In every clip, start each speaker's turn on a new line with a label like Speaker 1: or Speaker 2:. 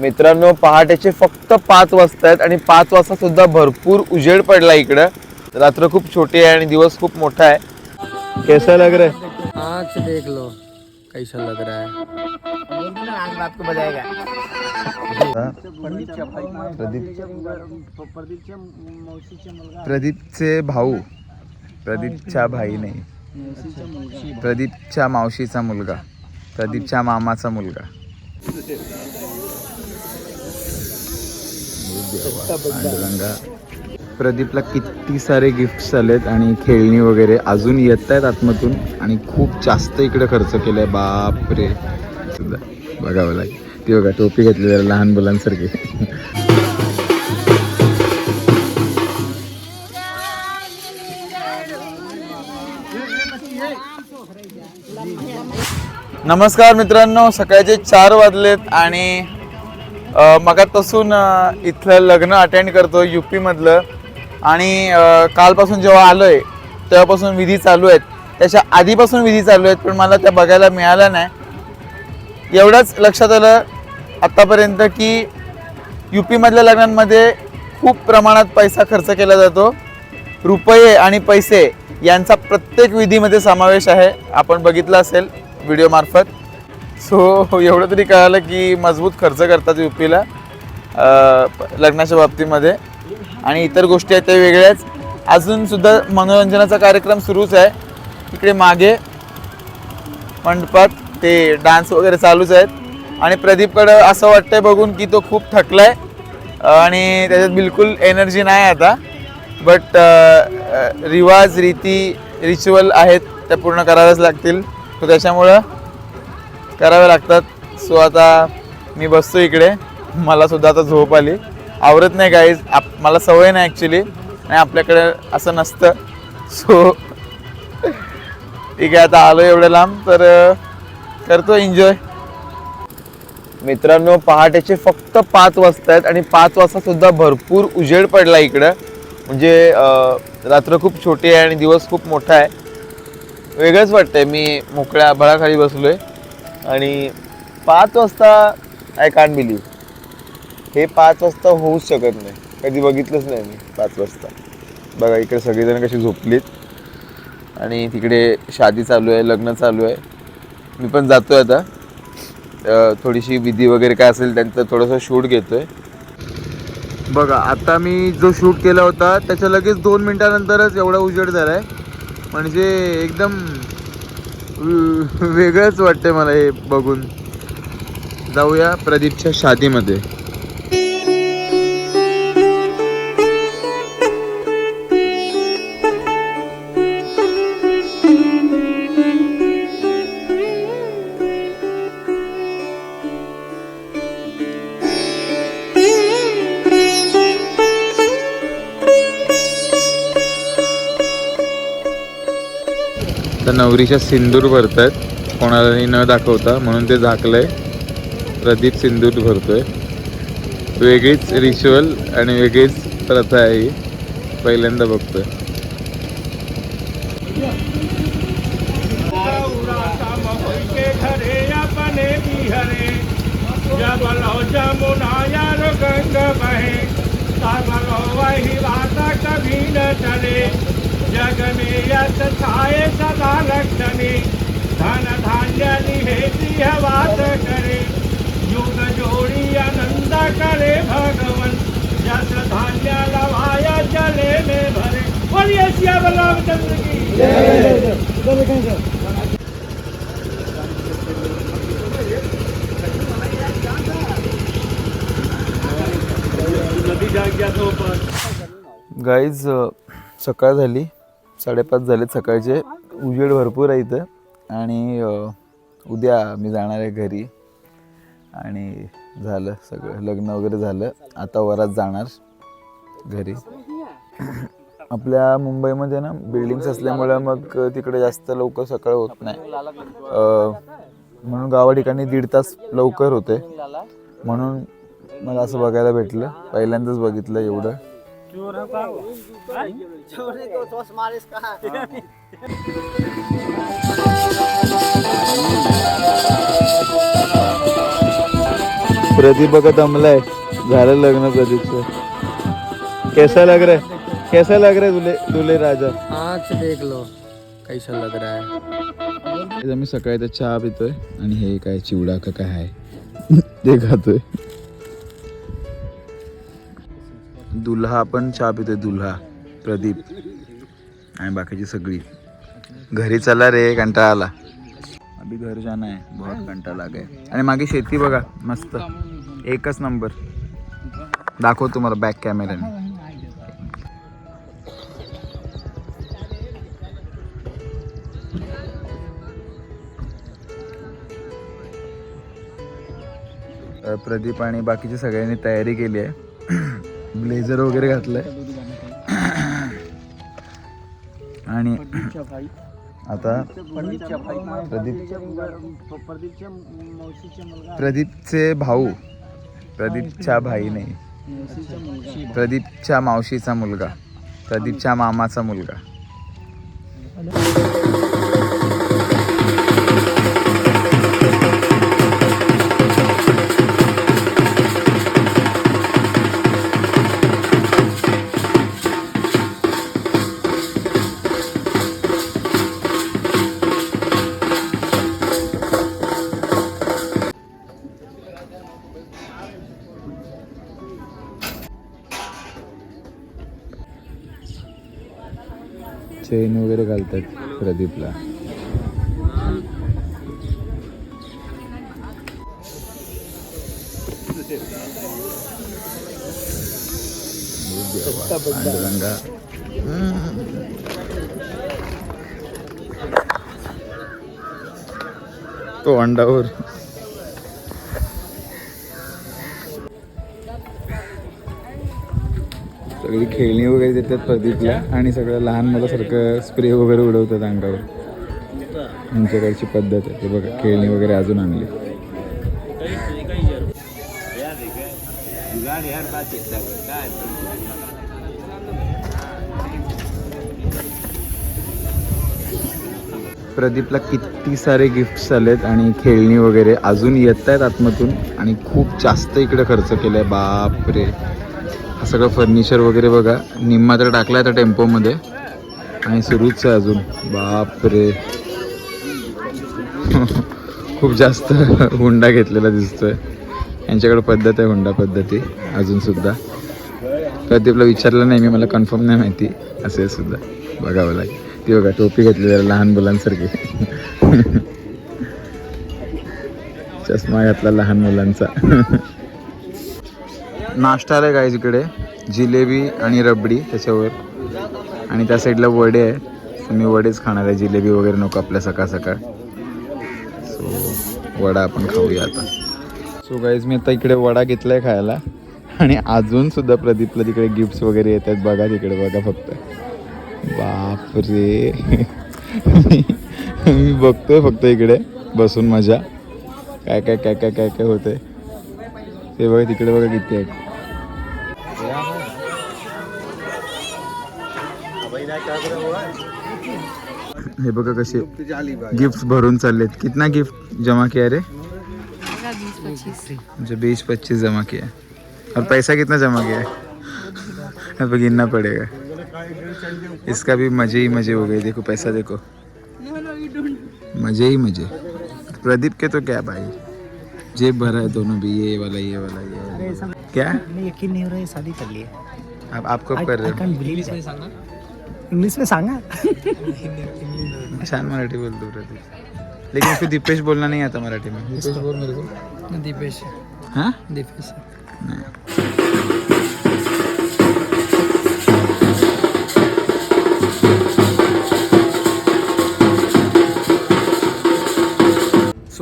Speaker 1: मित्रांनो पहाटेचे फक्त पाच वाजता आहेत आणि पाच वाजता सुद्धा भरपूर उजेड पडला इकडं. रात्र खूप छोटी आहे आणि दिवस खूप मोठा आहे. कैसा लग रहा है?
Speaker 2: आँख से देख लो कैसा लग रहा है। आज रात को बजाएगा
Speaker 1: प्रदीपचे भाऊ प्रदीपच्या भाई नाही. प्रदीपच्या मावशीचा मुलगा प्रदीपच्या मामाचा मुलगा. पांडुरंगा. प्रदीपला किती सारे गिफ्ट्स आलेत आणि खेळणी वगैरे अजून येत आहेत आतमधून आणि खूप जास्त इकडे खर्च केलाय. बाप रे सुद्धा बघावं लागेल. ती बघा टोपी घेतली जरा लहान मुलांसारखी. नमस्कार मित्रांनो सकाळचे चार वाजलेत आणि मगातपासून इथलं लग्न अटेंड करतो यू पीमधलं आणि कालपासून जेव्हा आलो आहे तेव्हापासून विधी चालू आहेत. त्याच्या आधीपासून विधी चालू आहेत पण मला त्या बघायला मिळाल्या नाही. एवढंच लक्षात आलं आत्तापर्यंत की यू पीमधल्या लग्नांमध्ये खूप प्रमाणात पैसा खर्च केला जातो. रुपये आणि पैसे यांचा प्रत्येक विधीमध्ये समावेश आहे. आपण बघितलं असेल व्हिडिओमार्फत सो एवढं तरी कळालं की मजबूत खर्च करतात यू पीला लग्नाच्या बाबतीमध्ये. आणि इतर गोष्टी आहेत त्या वेगळ्याच. अजून सुद्धा मनोरंजनाचा कार्यक्रम सुरूच आहे. इकडे मागे मंडपात ते डान्स वगैरे चालूच आहेत. आणि प्रदीपकडं असं वाटतंय बघून की तो खूप थकला आहे आणि त्याच्यात बिलकुल एनर्जी नाही आता. बट रिवाज रीती रिच्युअल आहेत त्या पूर्ण कराव्याच लागतील. सो त्याच्यामुळं करावे लागतात. सो आता मी बसतो इकडे. मला सुद्धा आता झोप आली. आवरत नाही काहीच आप मला सवय नाही ॲक्च्युली आणि आपल्याकडे असं नसतं. सो ठीक आहे आता आलो एवढ्या लांब. तर करतो एन्जॉय मित्रांनो पहाटेचे फक्त पाच वाजता आहेत आणि पाच वाजतासुद्धा भरपूर उजेड पडला इकडं. म्हणजे रात्र खूप छोटी आहे आणि दिवस खूप मोठा आहे. वेगळंच वाटतंय. मी मोकळ्या आभाळाखाली आहे आणि पाच वाजता आय कान बिलीव्ह हे पाच वाजता होऊच शकत नाही. कधी बघितलंच नाही मी पाच वाजता. बघा इकडे सगळेजण कशी झोपलीत. आणि तिकडे शादी चालू आहे लग्न चालू आहे. मी पण जातो आहे आता थोडीशी विधी वगैरे काय असेल त्यांचं थोडंसं शूट घेतो आहे बघा आता मी जो शूट केला होता त्याच्या लगेच दोन मिनटानंतरच एवढा उजेड झाला आहे म्हणजे एकदम वेगळंच वाटतंय मला हे बघून. जाऊया प्रदीपच्या शादीमध्ये. नवरीच्या सिंदूर भरत आहेत कोणालाही न दाखवता म्हणून ते झाकलं आहे प्रदीप सिंदूर भरतोय वेगळीच रिच्युअल आणि वेगळीच प्रथा आहे ही पहिल्यांदा बघतोय
Speaker 3: के कभी न चले जग में यश छाए सदा लक्षणी? धन धान्य निहेती है बात करे. युग जोड़ी आनंद करे भगवन. यश धान्य लवाया जले में भरे. बोलिए श्याम रामचंद्र की। तो पर
Speaker 1: गाईज सकाळ झाली. साडेपाच झालेत सकाळचे. उजेड भरपूर आहे इथं. आणि उद्या मी जाणार आहे घरी. आणि झालं सगळं. लग्न वगैरे झालं. आता वरात जाणार घरी. आपल्या मुंबईमध्ये ना बिल्डिंग्स असल्यामुळं मग तिकडे जास्त लवकर सकाळ होत नाही. म्हणून गावा ठिकाणी दीड तास लवकर होते. म्हणून मला असं बघायला भेटलं. पहिल्यांदाच बघितलं एवढं. प्रदीप बघा दमलाय झालं लग्न प्रदीपचं. कैसा लग रहा है? कैसा लग रहा है दुले दुले राजा?
Speaker 2: आज देख लो कैसा लग रहा है?
Speaker 1: मी सकाळी तर चहा पितोय आणि हे काय चिवडा का काय आहे? ते खातोय दुल्हा पण चहा पितोय दुल्हा प्रदीप. आणि बाकीची सगळी. घरी चला रे कंटाळा आला अभि घर जाणं आहे बहुत कंटाळा लागाय आणि मागे शेती बघा मस्त. एकच नंबर. दाखव तुम्हाला बॅक कॅमेऱ्याने प्रदीप आणि बाकीच्या सगळ्यांनी तयारी केली आहे. ब्लेझर वगैरे घातलंय. आणि आता प्रदीप प्रदीपचे भाऊ प्रदीपच्या भाई नाही प्रदीपच्या मावशीचा मुलगा प्रदीपच्या मामाचा मुलगा. वगैरे घालतात प्रदीपला. पांडुरंगा. तो अंडावर. सगळी खेळणी वगैरे देतात प्रदीपला आणि सगळं लहान मुलासारखं स्प्रे वगैरे उडवतात अंगावर. आमच्याकडची पद्धत आहे. ते बघा खेळणी वगैरे अजून आणली. प्रदीपला किती सारे गिफ्ट्स आलेत आणि खेळणी वगैरे अजून येत आहेत आतमधून आणि खूप जास्त इकडे खर्च केला आहे बापरे. सगळं फर्निचर वगैरे बघा. निम्मा तर टाकला आहे त्या टेम्पोमध्ये. आणि सुरूच आहे अजून. बापरे. खूप जास्त हुंडा घेतलेला दिसतोय. यांच्याकडे पद्धत आहे हुंडा पद्धती. अजून सुद्धा. प्रदीपला विचारलं नाही मी मला कन्फर्म नाही माहिती. असे सुद्धा. बघावं लागेल. ती बघा टोपी घेतली लहान मुलांसारखी. चष्मा घातला लहान मुलांचा. नाश्ता आलाय गाईज इकडे. जिलेबी आणि रबडी त्याच्यावर. आणि त्या साईडला वडे आहे So मी वडेच खाणार आहे. जिलेबी वगैरे नको आपल्या सकाळ सकाळ. सो वडा आपण खाऊया आता. सो गाईज मी आता इकडे वडा घेतलाय खायला. आणि अजून सुद्धा प्रदीपला तिकडे गिफ्ट्स वगैरे येत आहेत बघा तिकडे बघा फक्त. बापरे. मी बघतोय फक्त इकडे. बसून मजा. काय काय काय काय काय काय होतंय. ते बघा तिकडे बघा किती आहेत हे बघा कसे गिफ्ट भरून चाललेत. कितना गिफ्ट जमा किया रे? मुझे बीस पच्चीस जमा किया. और पैसा कितना जमा किया? है अब गिनना पड़ेगा. इसका भी मज़े ही मज़े हो गए. देखो पैसा देखो. मज़े ही मज़े. प्रदीप के तो क्या भाई? जेब भरा है दोनों भी ये वाला ये वाला ये। क्या?
Speaker 2: यकीन नहीं हो रहा है शादी कर लिए।
Speaker 1: आप आपको कर रहे हो।
Speaker 2: इंग्लिश में सांगा?
Speaker 1: छान मराठी बोलतो प्रदीप लेकिन फिर दीपेश बोलना नहीं आता मराठी में। दीपेश बोल मेरे को
Speaker 2: दीपेश।
Speaker 1: हाँ?
Speaker 2: दीपेश।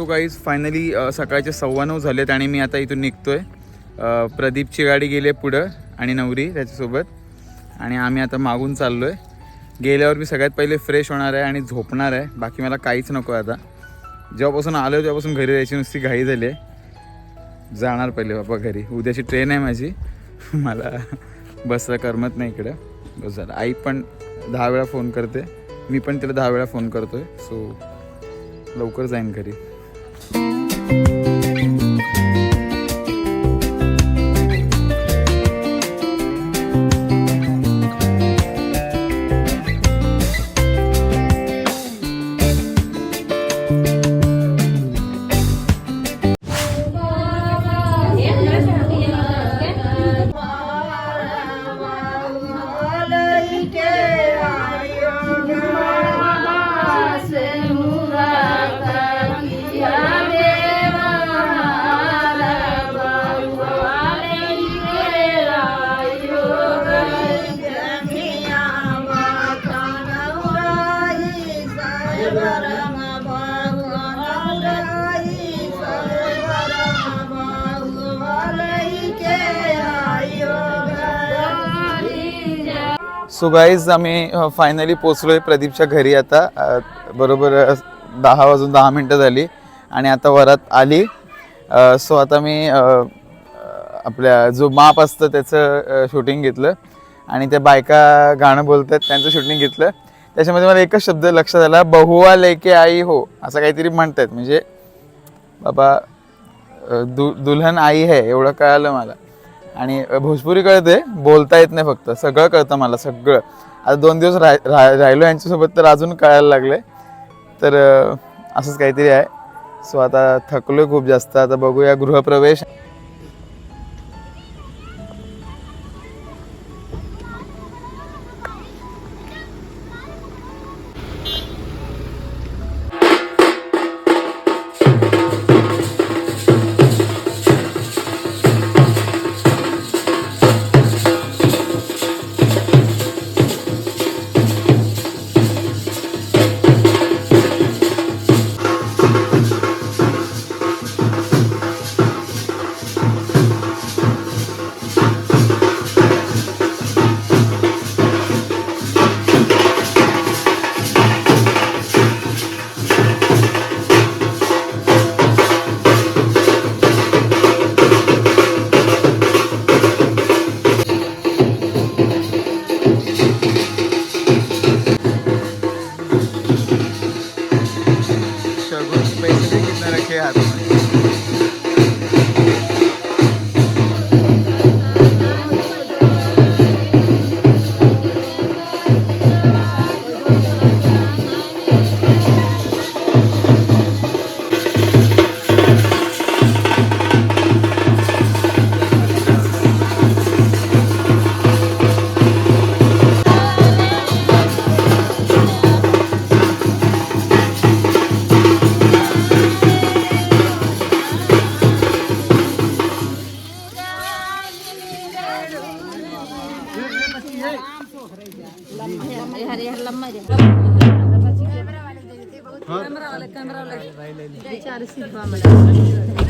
Speaker 1: सो गाईज फायनली सकाळचे सव्वा नऊ झालेत आणि मी आता इथून निघतो आहे प्रदीपची गाडी गेली आहे पुढं आणि नवरी त्याच्यासोबत. आणि आम्ही आता मागून चाललो आहे गेल्यावर मी सगळ्यात पहिले फ्रेश होणार आहे आणि झोपणार आहे. बाकी मला काहीच नको आता. जेव्हापासून आलो आहे तेव्हापासून घरी जायची नुसती घाई झाली आहे. जाणार पहिले बाबा घरी. उद्याची ट्रेन आहे माझी. मला बसला करमत नाही इकडं. बस झालं. आई पण दहा वेळा फोन करते. मी पण तिला दहा वेळा फोन करतो आहे सो लवकर जाईन घरी. Bye. सो गाईज आम्ही फायनली पोचलो आहे प्रदीपच्या घरी आता. बरोबर दहा वाजून दहा मिनटं झाली आणि आता वरात आली. सो आता मी आपल्या जो माप असतं त्याचं शूटिंग घेतलं. आणि त्या बायका गाणं बोलतात त्यांचं शूटिंग घेतलं. त्याच्यामध्ये मला एकच शब्द लक्षात आला बहुआ लेके आई हो. असं काहीतरी म्हणतात म्हणजे बाबा दु दुल्हन आई है एवढं कळालं मला. आणि भोजपुरी कळते बोलता येत नाही फक्त सगळं कळतं मला सगळं. आता दोन दिवस राह राहिलो यांच्यासोबत तर अजून कळायला लागले. तर असंच काहीतरी आहे. सो आता थकलो खूप जास्त आता बघूया गृहप्रवेश. ಕರ್ಲಮ್ಮ ರೀ ಕ್ಯಾಮ್ರಾ ಒಳಗೆ ಕ್ಯಾಮ್ರಾ ಒಳಗೆ ಚಾಲಿಸಿದ್ವಾ ಮೇಡಮ್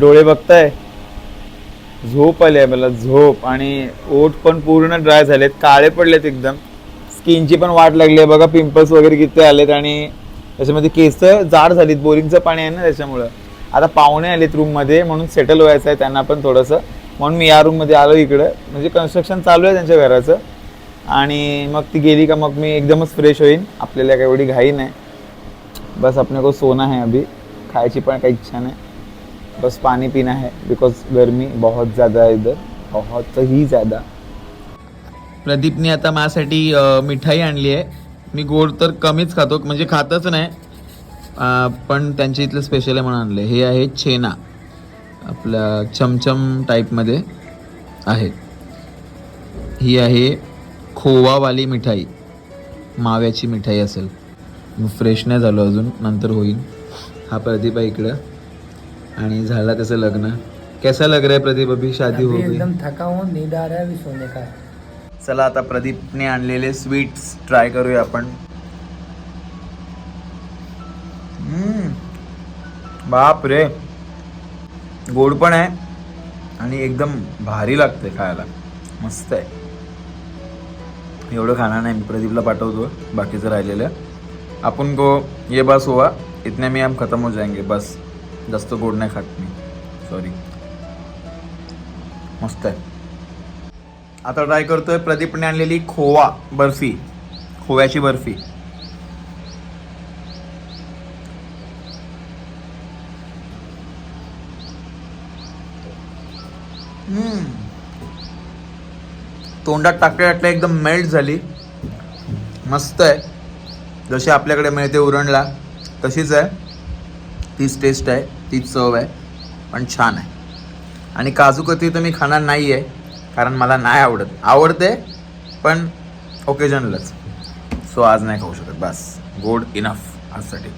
Speaker 1: डोळे बघताय? झोप आली आहे मला झोप. आणि ओठ पण पूर्ण ड्राय झालेत काळे पडलेत एकदम. स्किनची पण वाट लागली आहे बघा पिंपल्स वगैरे किती आलेत आणि त्याच्यामध्ये केस जाड झालीत बोरिंगचं पाणी आहे ना त्याच्यामुळं. आता पाहुणे आलेत रूममध्ये म्हणून सेटल व्हायचं आहे त्यांना पण थोडंसं. म्हणून मी या रूममध्ये आलो इकडं. म्हणजे कन्स्ट्रक्शन चालू आहे त्यांच्या घराचं. आणि मग ती गेली का मग मी एकदमच फ्रेश होईन. आपल्याला काही एवढी घाई नाही. बस अपने को सोना है अभी. खायची पण काही इच्छा नाही. बस पाणी पिना है बिकॉज गर्मी बहुत ज़्यादा है इधर. बहुत ही ज़्यादा. प्रदीपने आता माझ्यासाठी मिठाई आणली आहे. मी गोड तर कमीच खातो. म्हणजे खातच नाही. पण त्यांच्या इथलं स्पेशल आहे म्हणून आणलं हे आहे छेना. आपल्या चमचम टाईपमध्ये आहे. ही आहे खोवावाली मिठाई. माव्याची मिठाई असेल. फ्रेश नाही झालो अजून नंतर होईल. हा प्रदीप आहे इकडं. आणि झाला त्याचं लग्न? कैसा लग रहा है प्रदीप? अभी शादी हो गई.
Speaker 2: एकदम थका हूँ नींद आ रहा है अभी सोने का है.
Speaker 1: चला आता प्रदीपने आणलेले स्वीट्स ट्राय करूया आपण. हम्म. बाप रे गोड पण आहे. आणि एकदम भारी लागते खायला. मस्त आहे. एवढं खाणार नाही मी प्रदीपला पाठवतो बाकीचं राहिलेलं. आपण को ये बस हुआ इतने में हम खत्म हो जाएंगे बस. जास्त गोड नाही खात मी. सॉरी मस्त आहे. आता ट्राय करतोय प्रदीपने आणलेली खोवा बर्फी. खोव्याची बर्फी. हम्म. तोंडात टाकल्या टाकल्या एकदम मेल्ट झाली. मस्त आहे. जशी आपल्याकडे मिळते उरणला तशीच आहे. तीच टेस्ट आहे तीच चव आहे पण छान आहे. आणि काजू कतली तर मी खाणार नाही आहे कारण मला नाही आवडत. आवडते पण ओकेजनलाच सो आज नाही खाऊ शकत. बस. गोड इनफ आजसाठी.